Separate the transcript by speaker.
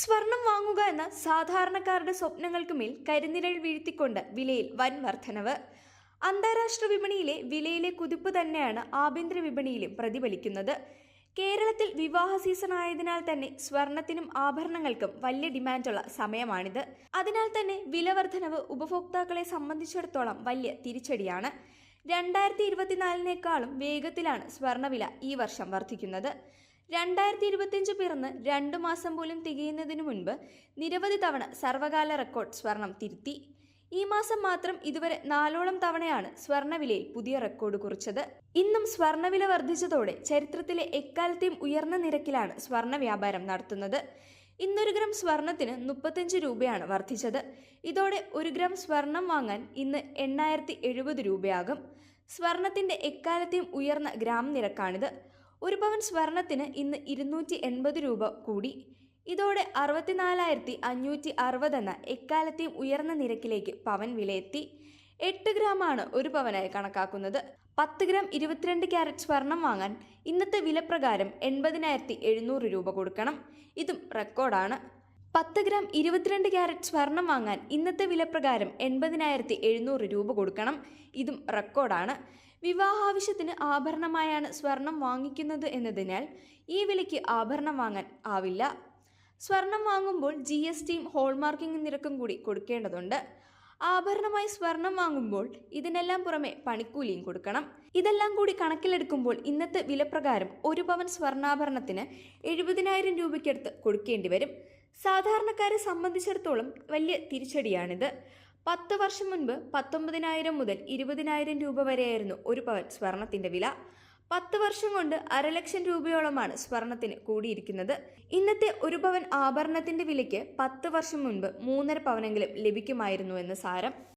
Speaker 1: സ്വർണം വാങ്ങുക എന്ന സാധാരണക്കാരുടെ സ്വപ്നങ്ങൾക്ക് മേൽ കരിനിഴൽ വീഴ്ത്തിക്കൊണ്ട് വിലയിൽ വൻ വർധനവ്. അന്താരാഷ്ട്ര വിപണിയിലെ വിലയിലെ കുതിപ്പ് തന്നെയാണ് ആഭ്യന്തര വിപണിയിലും പ്രതിഫലിക്കുന്നത്. കേരളത്തിൽ വിവാഹ സീസൺ ആയതിനാൽ തന്നെ സ്വർണത്തിനും ആഭരണങ്ങൾക്കും വലിയ ഡിമാൻഡുള്ള സമയമാണിത്. അതിനാൽ തന്നെ വില വർധനവ് ഉപഭോക്താക്കളെ സംബന്ധിച്ചിടത്തോളം വലിയ തിരിച്ചടിയാണ്. രണ്ടായിരത്തി ഇരുപത്തിനാലിനേക്കാളും വേഗത്തിലാണ് സ്വർണവില ഈ വർഷം വർദ്ധിക്കുന്നത് രണ്ടായിരത്തി ഇരുപത്തിയഞ്ച് പിറന്ന് രണ്ടു മാസം പോലും തികയുന്നതിനു മുൻപ് നിരവധി തവണ സർവകാല റെക്കോർഡ് സ്വർണം തിരുത്തി. ഈ മാസം മാത്രം ഇതുവരെ നാലോളം തവണയാണ് സ്വർണവിലയിൽ പുതിയ റെക്കോർഡ് കുറിച്ചത്. ഇന്നും സ്വർണവില വർദ്ധിച്ചതോടെ ചരിത്രത്തിലെ എക്കാലത്തെയും ഉയർന്ന നിരക്കിലാണ് സ്വർണ വ്യാപാരം നടത്തുന്നത്. ഇന്നൊരു ഗ്രാം സ്വർണത്തിന് മുപ്പത്തഞ്ച് രൂപയാണ് വർദ്ധിച്ചത്. ഇതോടെ ഒരു ഗ്രാം സ്വർണം വാങ്ങാൻ ഇന്ന് എണ്ണായിരത്തി എഴുപത് രൂപയാകും. സ്വർണത്തിന്റെ എക്കാലത്തെയും ഉയർന്ന ഗ്രാം നിരക്കാണിത്. ഒരു പവൻ സ്വർണത്തിന് ഇന്ന് ഇരുന്നൂറ്റി എൺപത് രൂപ കൂടി. ഇതോടെ അറുപത്തിനാലായിരത്തി അഞ്ഞൂറ്റി അറുപത് എന്ന എക്കാലത്തെയും ഉയർന്ന നിരക്കിലേക്ക് പവൻ വിലയെത്തി. എട്ട് ഗ്രാമാണ് ഒരു പവനായി കണക്കാക്കുന്നത്. പത്ത് ഗ്രാം ഇരുപത്തിരണ്ട് ക്യാരറ്റ് സ്വർണം വാങ്ങാൻ ഇന്നത്തെ വിലപ്രകാരം എൺപതിനായിരത്തി എഴുന്നൂറ് രൂപ കൊടുക്കണം. ഇതും റെക്കോർഡാണ്. പത്ത് ഗ്രാം ഇരുപത്തിരണ്ട് ക്യാരറ്റ് സ്വർണം വാങ്ങാൻ ഇന്നത്തെ വിലപ്രകാരം എൺപതിനായിരത്തി എഴുന്നൂറ് രൂപ കൊടുക്കണം. ഇതും റെക്കോർഡാണ്. വിവാഹാവശ്യത്തിന് ആഭരണമായാണ് സ്വർണം വാങ്ങിക്കുന്നത് എന്നതിനാൽ ഈ വിലയ്ക്ക് ആഭരണം വാങ്ങാൻ ആവില്ല. സ്വർണം വാങ്ങുമ്പോൾ ജി എസ് ടിയും ഹോൾമാർക്കിംഗ് നിരക്കും കൂടി കൊടുക്കേണ്ടതുണ്ട്. ആഭരണമായി സ്വർണം വാങ്ങുമ്പോൾ ഇതിനെല്ലാം പുറമെ പണിക്കൂലിയും കൊടുക്കണം. ഇതെല്ലാം കൂടി കണക്കിലെടുക്കുമ്പോൾ ഇന്നത്തെ വിലപ്രകാരം ഒരു പവൻ സ്വർണാഭരണത്തിന് എഴുപതിനായിരം രൂപയ്ക്കടുത്ത് കൊടുക്കേണ്ടി വരും. സാധാരണക്കാരെ സംബന്ധിച്ചിടത്തോളം വലിയ തിരിച്ചടിയാണിത്. പത്ത് വർഷം മുൻപ് പത്തൊമ്പതിനായിരം മുതൽ ഇരുപതിനായിരം രൂപ വരെയായിരുന്നു ഒരു പവൻ സ്വർണത്തിന്റെ വില. പത്ത് വർഷം കൊണ്ട് അരലക്ഷം രൂപയോളമാണ് സ്വർണത്തിന് കൂടിയിരിക്കുന്നത്. ഇന്നത്തെ ഒരു പവൻ ആഭരണത്തിന്റെ വിലയ്ക്ക് പത്ത് വർഷം മുൻപ് മൂന്നര പവനെങ്കിലും ലഭിക്കുമായിരുന്നു എന്ന് സാരം.